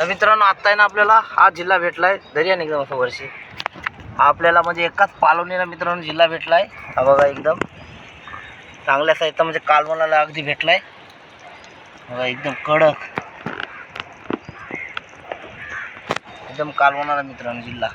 तर मित्रांनो आत्ता आहे ना आपल्याला हा जिल्हा भेटला आहे दर्या एकदम असं वर्षी हा आपल्याला म्हणजे एकाच पालवणीला मित्रांनो जिल्हा भेटलाय. हा बघा एकदम. चांगल्या साहित्य म्हणजे कालवणाला अगदी आहे बघा एकदम कडक. एकदम कालवणाला मित्रांनो जिल्हा.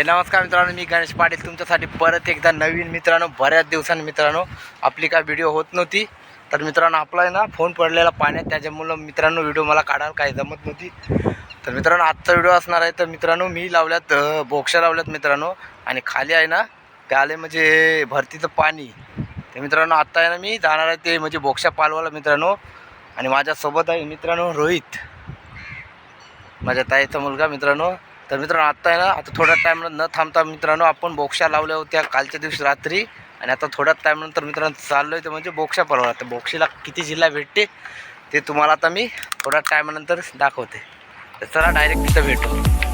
हे नमस्कार मित्रांनो मी गणेश पाटील. तुमच्यासाठी परत एकदा नवीन मित्रांनो बऱ्याच दिवसांनी मित्रांनो आपली काय व्हिडिओ होत नव्हती. तर मित्रांनो आपला आहे ना फोन पडलेला पाण्यात. त्याच्यामुळं मित्रांनो व्हिडिओ मला काढायला काही जमत नव्हती. तर मित्रांनो आजचा व्हिडिओ असणार आहे. तर मित्रांनो मी लावल्यात बोक्षा लावल्यात मित्रांनो. आणि खाली आहे ना ते आले म्हणजे भरतीचं पाणी. तर मित्रांनो आत्ता आहे ना मी जाणार आहे ते म्हणजे बोक्षा पालवाला मित्रांनो. आणि माझ्यासोबत आहे मित्रांनो रोहित. माझ्या ताईचा मुलगा मित्रांनो. तर मित्रांनो आत्ता आहे ना आता थोड्या टाईमनं न थांबता मित्रांनो आपण बोक्षा लावल्या होत्या कालच्या दिवशी रात्री. आणि आता थोड्या टाईमनंतर मित्रांनो चाललो आहे ते म्हणजे बोक्षा परवा. तर बोक्षीला किती जिल्हा भेटते ते तुम्हाला आता मी थोड्या टायमानंतर दाखवते. तर चला डायरेक्ट तिथं भेटू.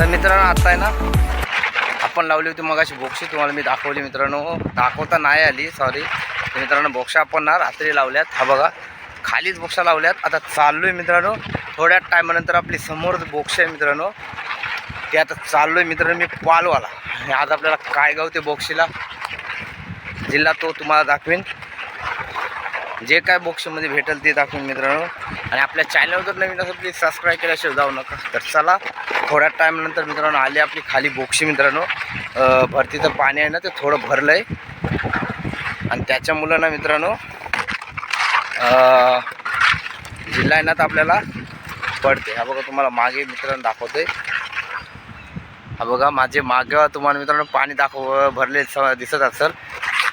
तर मित्रांनो आता आहे ना आपण लावली होती मग अशी बोक्षी. तुम्हाला मी दाखवली मित्रांनो. दाखवता नाही आली सॉरी मित्रांनो बोक्षा आपण ना रात्री लावल्यात. हा बघा खालीच बोक्षा लावल्यात. आता चाललो आहे मित्रांनो. थोड्या टायमानंतर आपली समोर बोक्ष आहे मित्रांनो. ते आता चाललो आहे मित्रांनो मी पालवाला. आणि आज आपल्याला काय गाव ते बोक्षीला? जिल्हा तो तुम्हाला दाखवेन. जे काय बॉक्समध्ये भेटेल ते दाखवीन मित्रांनो. आणि आपल्या चॅनलवर जर नवीन असेल प्लीज सबस्क्राईब केल्याशिवाय जाऊ नका. तर चला थोड्या टाईमनंतर मित्रांनो आली आपली खाली बोक्षी मित्रांनो. भरतीचं पाणी आहे ना ते थोडं भरलं आहे आणि त्याच्यामुळं ना मित्रांनो जिल्हा आहे ना तर आपल्याला पडते हा बघा तुम्हाला मागे मित्रांनो दाखवते हा बघा माझे मागे तुम्हाला मित्रांनो पाणी दाखव भरले स- दिसत असेल.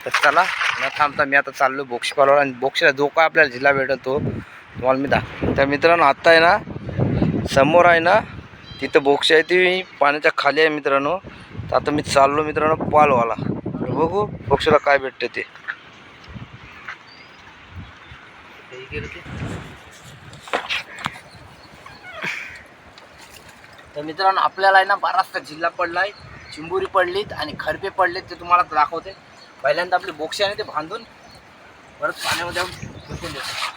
तर चला न थांबता मी आता चाललो बोक्षी पालवाला. आणि बोक्षीला जो काय आपल्याला जिल्हा भेटतो तुम्हाला मी दाख तर मित्रांनो आत्ता आहे ना समोर आहे ना तिथं बोक्षी आहे ती पाण्याच्या खाली आहे मित्रांनो. तर आता मी चाललो मित्रांनो पालवाला. बघू बोक्षाला काय भेटते ते. तर मित्रांनो आपल्याला आहे ना बराचसा जिल्हा पडलाय चिंबुरी पडलीत आणि खरपे पडलेत ते तुम्हाला दाखवते. पहिल्यांदा आपले बोक्षाने आहे ना ते बांधून परत पाण्यामध्ये फेकून देतो.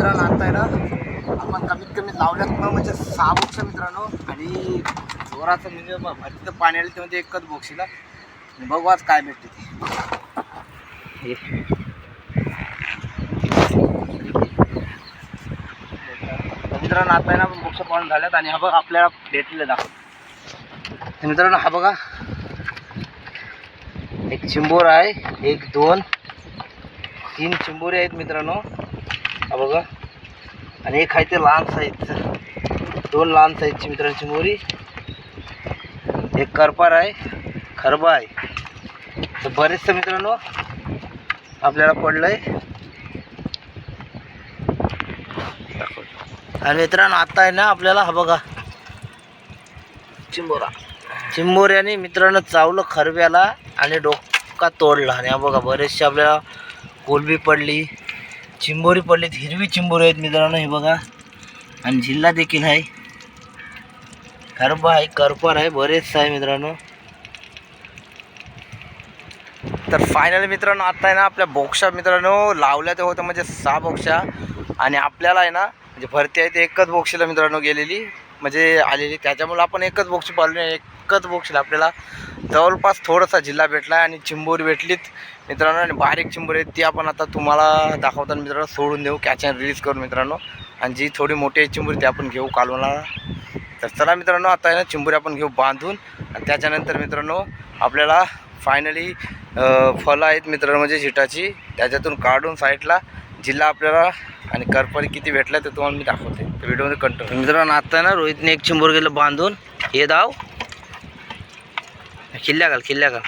मित्रांनो आता आहे ना आपण कमीत कमी लावल्यात ना म्हणजे सहा बोक्ष मित्रांनो. आणि जोराचं म्हणजे ब- तर पाणी आलं ते म्हणजे एकच बोक्षीला. बघू आज काय भेटते ते. हे. तर मित्रांनो आता आहे ना पाहून झाल्यात आणि हा बघ आपल्याला भेटलेलं दाखव. मित्रांनो हा बघा. एक चिंबोर आहे. एक दोन तीन चिंबोरे आहेत मित्रांनो. बघा. आणि एक आहे ते लहान साईजचं दोन लहान साईजची मित्रांची मोरी. एक करपार आहे खरबा आहे. तर बरेचसे मित्रांनो आपल्याला पडलंय. आणि मित्रांनो आता आहे ना आपल्याला हा बघा. चिंबोरा. चिंबोऱ्याने मित्रांनो चावलं खरब्याला आणि डोका तोडला. आणि हा बघा बरेचसे आपल्याला कोलबी पडली. चिंबोरी पडलीत हिरवी चिंबोरी आहेत मित्रांनो हे बघा. आणि जिल्हा देखील आहे. खरबा आहे करपार आहे बरेच आहे मित्रांनो. तर फायनल मित्रांनो आता आहे ना आपल्या बोक्षा मित्रांनो लावल्या ते होत्या म्हणजे सहा बोक्षा आणि आपल्याला आहे ना म्हणजे भरती आहे ते एकच बोक्षीला मित्रांनो गेलेली. म्हणजे आलेली. त्याच्यामुळं आपण एकच बोक्षी पाळली एकच बॉक्सला आपल्याला जवळपास थोडासा जिल्हा भेटला आणि चिंबोरी भेटलीत. मित्रांनो आणि बारीक चिंबोरी आहेत ती आपण आता तुम्हाला दाखवताना मित्रांनो सोडून देऊ कॅच अँड रिलीज करू मित्रांनो. आणि जी थोडी मोठी आहे चिंबोरी ती आपण घेऊ कालवणाला तर चला मित्रांनो आता आहे ना चिंबोरी आपण घेऊ बांधून. आणि त्याच्यानंतर मित्रांनो आपल्याला फायनली फळं आहेत मित्रांनो म्हणजे झिटाची त्याच्यातून काढून साईडला जिल्हा आपल्याला आणि करपरी किती भेटला ते तुम्हाला मी दाखवते. व्हिडिओमध्ये कंटिन्यू मित्रांनो आता ना रोहितने एक चिंबोर गेलं बांधून. हे धाव खिल्ल्या घाल खिल्ल्या घाल.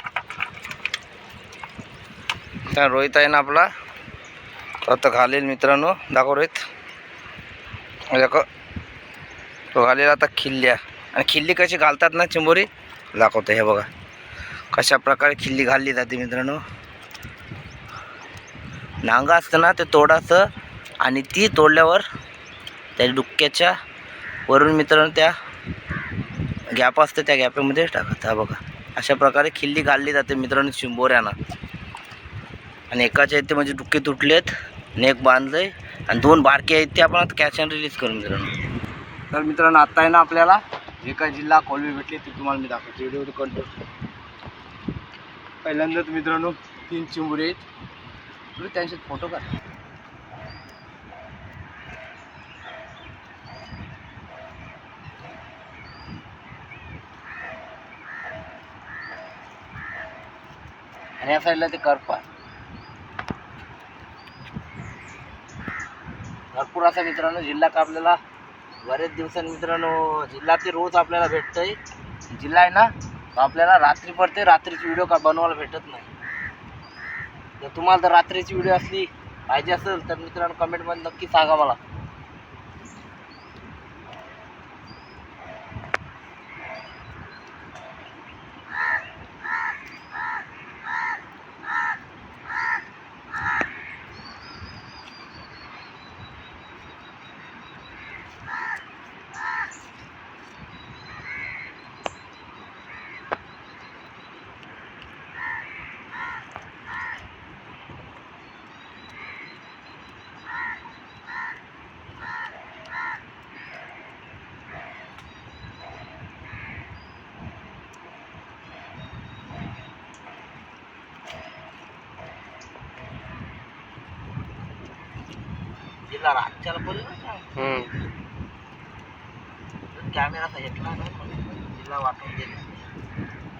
तर रोहित आहे ना आपला. आता घालेल मित्रांनो. दाखव रोहित. दाखव. तो घालेल आता खिल्ल्या. आणि खिल्ली कशी घालतात ना चिंबोरी दाखवतो हे बघा. कशा प्रकारे खिल्ली घालली जाते मित्रांनो. नांगा असतं ना ते तोडायचं आणि ती तोडल्यावर त्या डुक्क्याच्या वरून मित्रांनो त्या गॅप असते त्या गॅपेमध्ये टाकत हा बघा. अशा प्रकारे खिल्ली घालली जाते मित्रांनो शिंबोऱ्यानं. आणि एकाच्या इथे म्हणजे डुक्के तुटलेत नेक एक बांधलंय आणि दोन बारके आहेत ते आपण आता कॅच अँड रिलीज करून मित्रांनो. तर मित्रांनो आत्ता आहे ना आपल्याला जे काय जिल्हा कॉलवी भेटली ते तुम्हाला मी दाखवतो. Video control. पहिल्यांदाच मित्रांनो तीन चिंबुरे आहेत. तुला त्यांचे फोटो काढ. आणि या साईडला ते करपा भरपूर असा मित्रांनो जिल्हा का आपल्याला बरेच दिवसांनी मित्रांनो जिल्हा ते रोज आपल्याला भेटतंय. जिल्हा आहे ना आपल्याला रात्री पडते रात्रीचे व्हिडिओ का बनवायला भेटत नाही. जर तुम्हाला जर रात्रीची व्हिडिओ असली पाहिजे असेल तर मित्रांनो कमेंटमध्ये नक्की सांगा मला. बोलले कॅमेरा घेतला ना जिल्हा वाटून दिला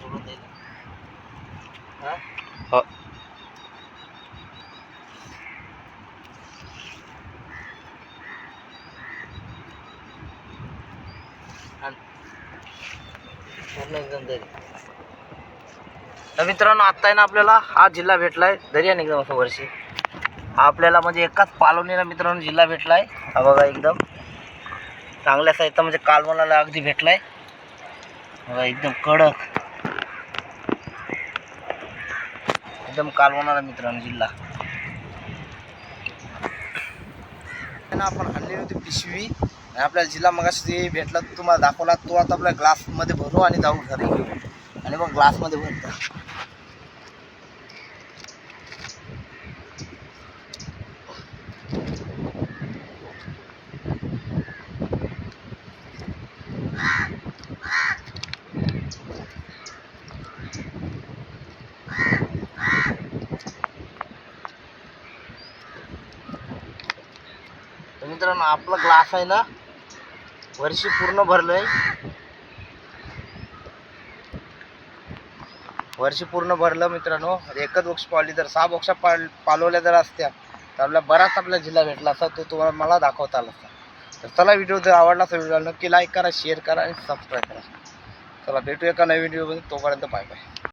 सोडून दिला हा? आण. पूर्ण एकदम दरी तर मित्रांनो आत्ता आहे ना आपल्याला हा जिल्हा भेटलाय. दरी आणि एकदम असं वर्षी हा आपल्याला म्हणजे एकाच पालवणीला मित्रांनो जिल्हा भेटलाय. हा बघा एकदम. चांगल्या साहित्य म्हणजे कालवणाला अगदी भेटलाय. बघा एकदम कडक. एकदम कालवणाला मित्रांनो जिल्हा. ना आपण आणली होती पिशवी. आणि आपल्याला जिल्हा मगाशी भेटला तुम्हाला दाखवला तो आता आपल्या ग्लासमध्ये भरू आणि जाऊ घरी घेऊ. आणि मग ग्लासमध्ये भरतो तर मित्रांनो आपला ग्लास आहे ना वर्षी पूर्ण भरलंय. वर्षी पूर्ण भरलं मित्रांनो. एकच बॉक्स पाळली तर सहा बॉक्सा पाल पालवल्या जर असत्या तर आपला बराच आपला जिल्हा भेटला असता तो तुम्हाला मला दाखवता आला असता तर चला व्हिडिओ जर आवडला तर व्हिडिओ नक्की लाईक करा शेअर करा आणि सबस्क्राईब करा. चला भेटूया एका नवीन व्हिडिओमध्ये तोपर्यंत बाय बाय